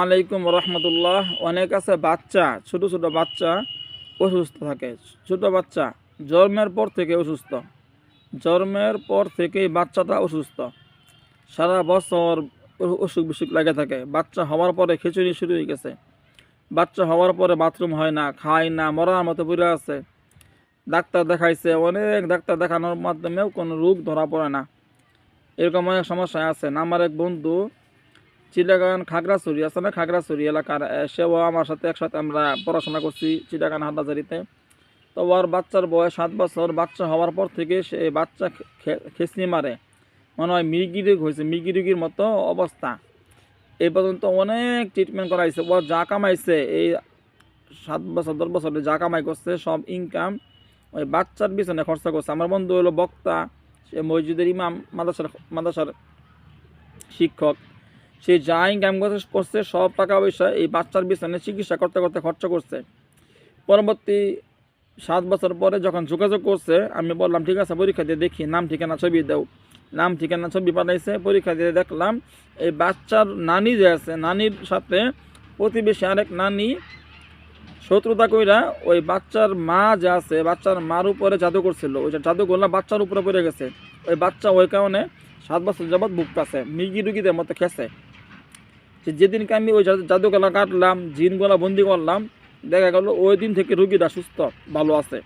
আলাইকুম রহমতুল্লাহ। অনেক আছে বাচ্চা, ছোট ছোট বাচ্চা অসুস্থ থাকে। ছোট বাচ্চা, জন্মের পর থেকে অসুস্থ। জন্মের পর থেকেই বাচ্চাটা অসুস্থ। সারা বছর অসুখ বিসুখ লাগে থাকে। বাচ্চা হওয়ার পরে খিচুড়ি শুরু হয়ে গেছে। বাচ্চা হওয়ার পরে বাথরুম হয় না, খায় না, মরার মতো পড়ে আছে। ডাক্তার দেখাইছে, অনেক ডাক্তার দেখানোর মাধ্যমেও কোনো রোগ ধরা পড়ে না। এরকম অনেক সমস্যা আছে। আমার এক বন্ধু চিটাগান খাগড়াছড়ি আছে না? খাগড়াছড়ি এলাকার সেও আমার সাথে একসাথে আমরা পড়াশোনা করছি চিটাগান হাটাজারিতে তো ওর বাচ্চার বয়স সাত বছর, বাচ্চা হওয়ার পর থেকে সে বাচ্চা খেসনি মারে। মনে হয় মির্গি রোগ হয়েছে মির্গি রোগীর মতো অবস্থা। এই পর্যন্ত অনেক ট্রিটমেন্ট করাইছে, ও যা কামাইছে, এই সাত বছর, দশ বছরে যা কামাই করছে, সব ইনকাম ওই বাচ্চার পিছনে খরচা করছে। আমার বন্ধু হলো বক্তা, সে মসজিদের ইমাম মাদাসার মাদাসার শিক্ষক। সে যা ইনকাম করছে, সব টাকা পয়সা এই বাচ্চার পিছনে চিকিৎসা করতে করতে খরচ করছে। পরবর্তী সাত বছর পরে যখন যোগাযোগ করছে, আমি বললাম, ঠিক আছে, পরীক্ষা দিয়ে দেখি, নাম, ঠিকানা, ছবি দাও। নাম, ঠিকানা, ছবি পাঠাইছে, পরীক্ষা দিয়ে দেখলাম, এই বাচ্চার নানি যে আছে, নানির সাথে প্রতিবেশী আরেক নানি শত্রুতা কইরা ওই বাচ্চার মা যে আছে, বাচ্চার মার উপরে জাদু করছিল। ওই জাদু করলাম, বাচ্চার উপরে পড়ে গেছে। ওই বাচ্চা ওই কারণে সাত বছর যাবৎ ভুগতেছে মিগি রুগীদের মতো খেছে। যে যেদিনকে আমি ওই জাদু- জাদুগুলা কাটলাম, জিনগুলা বন্দি করলাম, দেখা গেল ওই দিন থেকে রুগীরা সুস্থ, ভালো আছে।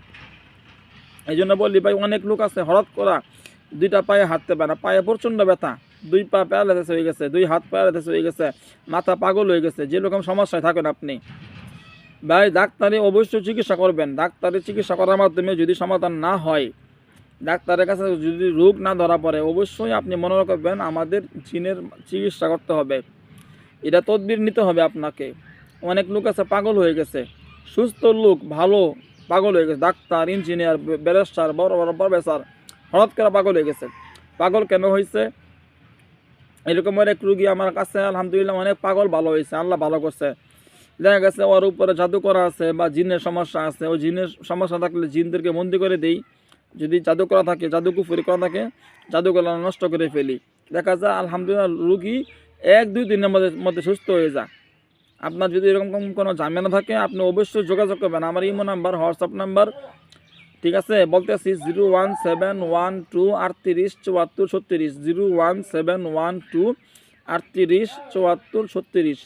এই জন্য বললি, ভাই, অনেক লোক আছে, হঠাৎ করা দুইটা পায়ে হাঁটতে পারে না। পায়ে প্রচণ্ড ব্যথা। দুই পা প্যারালাইসিস হয়ে গেছে, দুই হাত প্যারালাইসিস হয়ে গেছে, মাথা পাগল হয়ে গেছে যেরকম সমস্যায় থাকেন আপনি। ভাই, ডাক্তারে অবশ্যই চিকিৎসা করবেন। ডাক্তারের চিকিৎসা করার মাধ্যমে যদি সমাধান না হয়, ডাক্তারের কাছে যদি রোগ না ধরা পড়ে, অবশ্যই আপনি মনে রাখবেন আমাদের জিনের চিকিৎসা করতে হবে। এটা তদবির নিতে হবে আপনাকে। অনেক লোক আছে, পাগল হয়ে গেছে। সুস্থ লোক, ভালো, পাগল হয়ে গেছে। ডাক্তার, ইঞ্জিনিয়ার, ব্যারিস্টার, বড় বড় প্রফেসর, হঠাৎ করে পাগল হয়ে গেছে। পাগল কেন হয়েছে? এরকম অনেক রুগী আমার কাছে, আলহামদুলিল্লাহ, অনেক পাগল ভালো হয়েছে। আল্লাহ ভালো করছে। দেখা গেছে ওর উপরে জাদু করা আছে বা জিনের সমস্যা আছে। ওই জিনের সমস্যা থাকলে জিনদেরকে বন্দি করে দেই। যদি জাদু করা থাকে, জাদু কুফুরি করা থাকে, জাদুগুলো নষ্ট করে ফেলি। দেখা যায়, আলহামদুলিল্লাহ, রুগী এক, দুই দিনের মধ্যে মধ্যে সুস্থ হয়ে যা। আপনার যদি এরকম কোন- ঝামেলা থাকে, আপনি অবশ্যই যোগাযোগ করবেন। আমার ইমো নাম্বার, হোয়াটসঅ্যাপ নাম্বার, ঠিক আছে? বলতেছি zero one seven one two আটত্রিশ চুয়াত্তর ছত্রিশ। Zero one seven one two আটত্রিশ চুয়াত্তর ছত্রিশ।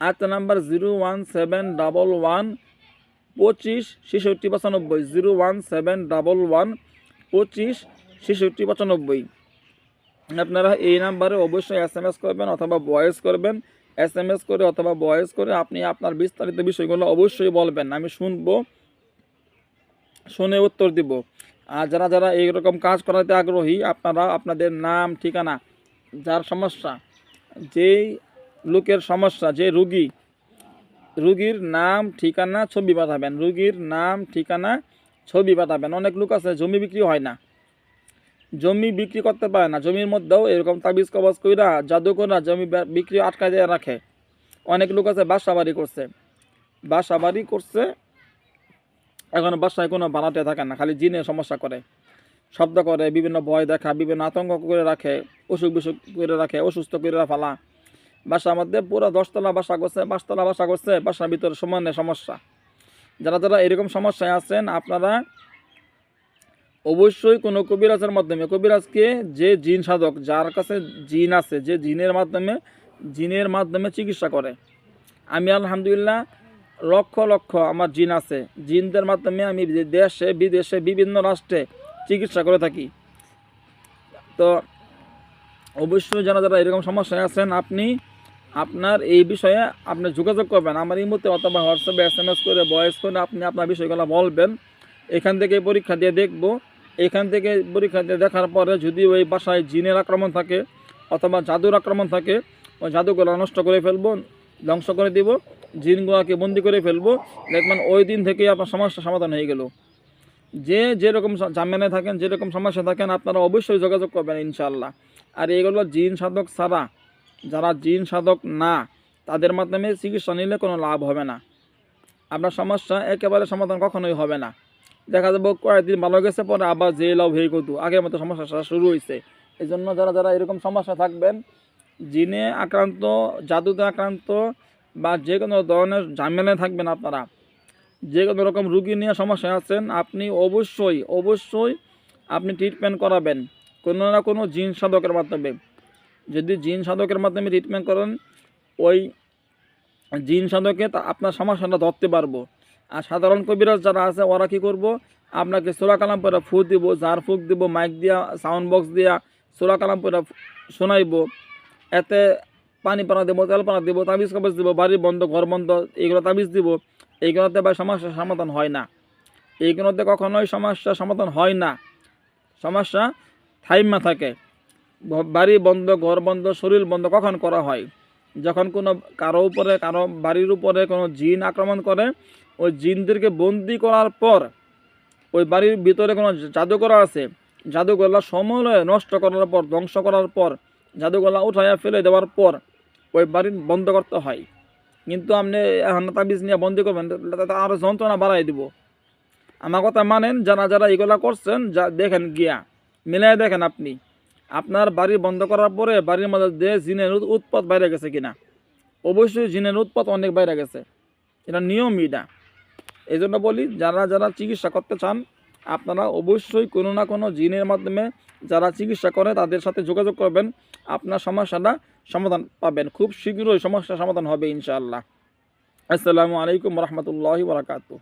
আরেকটা number, zero one seven double one পঁচিশ ছেষট্টি পঁচানব্বই। Zero one seven double one পঁচিশ ছেষট্টি পঁচানব্বই। আপনারা এই নাম্বারে অবশ্যই এস এম এস করবেন অথবা ভয়েস করবেন। এস এম এস করে অথবা ভয়েস করে আপনি আপনার বিস্তারিত বিষয়গুলো অবশ্যই বলবেন। আমি শুনব, শুনে উত্তর দিব। আর যারা যারা এইরকম কাজ করাতে আগ্রহী, আপনারা আপনাদের নাম, ঠিকানা, যার সমস্যা, যেই লোকের সমস্যা, যে রুগী, রুগীর নাম, ঠিকানা, ছবি পাঠাবেন। রুগীর নাম, ঠিকানা, ছবি পাঠাবেন। অনেক লোক আছে, জমি বিক্রি হয় না। জমি বিক্রি করতে পারে না, জমির মধ্যেও এরকম তাবিজ কবজ কইরা জাদু করা জমি বিক্রি আটকা দিয়ে রাখে। অনেক লোক আছে বাসা বাড়ি করছে। বাসা বাড়ি করছে, এখন বাসায় কোনো ভাড়াটে থাকে না, খালি জিনে সমস্যা করে। শব্দ করে, বিভিন্ন ভয় দেখা, বিভিন্ন আতঙ্ক করে রাখে, অসুখ বিসুখ করে রাখে, অসুস্থ করে ফেলা। বাসার মধ্যে পুরো দশতলা বাসা করছে, পাঁচতলা বাসা করছে, বাসার ভিতরে সমানে সমস্যা। যারা যারা এরকম সমস্যায় আছেন, আপনারা অবশ্যই কোনো কবিরাজের মাধ্যমে, কবিরাজকে যে জিন সাধক, যার কাছে জিন আছে, যে জিনের মাধ্যমে জিনের মাধ্যমে চিকিৎসা করে। আমি আলহামদুলিল্লাহ লক্ষ লক্ষ আমার জিন আছে। জিনদের মাধ্যমে আমি দেশে, বিদেশে, বিভিন্ন রাষ্ট্রে চিকিৎসা করে থাকি। তো অবশ্যই যারা যারা এরকম সমস্যায় আছেন, আপনি, আপনার এই বিষয়ে আপনি যোগাযোগ করবেন। আমার এই মুহূর্তে অথবা হোয়াটসঅ্যাপে এস এম এস করে ভয়েস করে আপনি আপনার বিষয়গুলো বলবেন। এখান থেকে পরীক্ষা দিয়ে দেখব এখান থেকে পরীক্ষা দেখার পরে যদি ওই বাসায় জিনের আক্রমণ থাকে অথবা জাদুর আক্রমণ থাকে, ওই জাদুগুলো নষ্ট করে ফেলব, ধ্বংস করে দিব, জিনগুলোকে বন্দি করে ফেলব, দেখবেন ওই দিন থেকেই আপনার সমস্যা সমাধান হয়ে গেল। যে যেরকম ঝামেলায় থাকেন, যেরকম সমস্যা থাকেন, আপনারা অবশ্যই যোগাযোগ করবেন ইনশাল্লাহ আর এগুলো জিন সাধক ছাড়া, যারা জিন সাধক না, তাদের মাধ্যমে চিকিৎসা নিলে কোনো লাভ হবে না। আপনার সমস্যা একেবারে সমাধান কখনোই হবে না। দেখা যাব কয়েকদিন ভালো গেছে, পরে আবার যে লাভ হয়ে কত আগের মতো সমস্যা শুরু হয়েছে এই জন্য যারা যারা এরকম সমস্যা থাকবেন, জিনে আক্রান্ত, জাদুতে আক্রান্ত বা যে কোনো ধরনের ঝামেলায় থাকবেন আপনারা, যে কোনো রকম রুগী নিয়ে সমস্যা আছেন, আপনি অবশ্যই অবশ্যই আপনি ট্রিটমেন্ট করাবেন, কোনো না কোনো জিন সাধকের মাধ্যমে। যদি জিন সাধকের মাধ্যমে ট্রিটমেন্ট করেন, ওই জিন সাধকে আপনার সমস্যাটা ধরতে পারব। আর সাধারণ কবিরাজ যারা আছে, ওরা কি করব? আপনাকে সোলা কালাম পরে ফু দিব জার ফুক দিব মাইক দিয়া সাউন্ড বক্স দিয়া সোলা কালাম পরে শোনাইব। এতে পানি পানা দেবো, তেল পানা দেবো, তাবিজ কাবিজ দিব, বাড়ি বন্ধ, ঘর বন্ধ, এইগুলো তাবিজ দিব। এইগুলোতে বা সমস্যার সমাধান হয় না। এইগুলোতে কখনোই সমস্যার সমাধান হয় না। সমস্যা থাইমা থাকে। বাড়ি বন্ধ, ঘর বন্ধ, শরীর বন্ধ কখন করা হয়? যখন কোনো কারও উপরে, কারও বাড়ির উপরে কোনো জিন আক্রমণ করে, ওই জিনদেরকে বন্দি করার পর ওই বাড়ির ভিতরে কোনো জাদুকরা আছে জাদুগোলা সময় নষ্ট করার পর, ধ্বংস করার পর জাদুগোলা উঠাইয়া ফেলে দেওয়ার পর ওই বাড়ি বন্ধ করতে হয়। কিন্তু আপনি এখন তাবিজ নিয়ে বন্দি করবেন আরও যন্ত্রণা বাড়াই দিব। আমার কথা মানেন, যারা যারা এগুলা করছেন, যা দেখেন গিয়া মিলাই দেখেন আপনি। আপনার বাড়ি বন্ধ করার পরে বাড়ির মধ্যে যে জিনের উৎ- উৎপাত বাইরে গেছে কিনা? অবশ্যই জিনের উৎপাত অনেক বাইরে গেছে। এটা নিয়ম এটা। এই জন্য বলি, যারা যারা চিকিৎসা করতে চান, আপনারা অবশ্যই কোনো না কোনো জিনের মাধ্যমে যারা চিকিৎসা করে তাদের সাথে যোগাযোগ করবেন। আপনার সমস্যাটা সমাধান পাবেন। খুব শীঘ্রই সমস্যার সমাধান হবে ইনশাআল্লাহ। আসসালামু আলাইকুম রহমতুল্লাহি বারাকাতু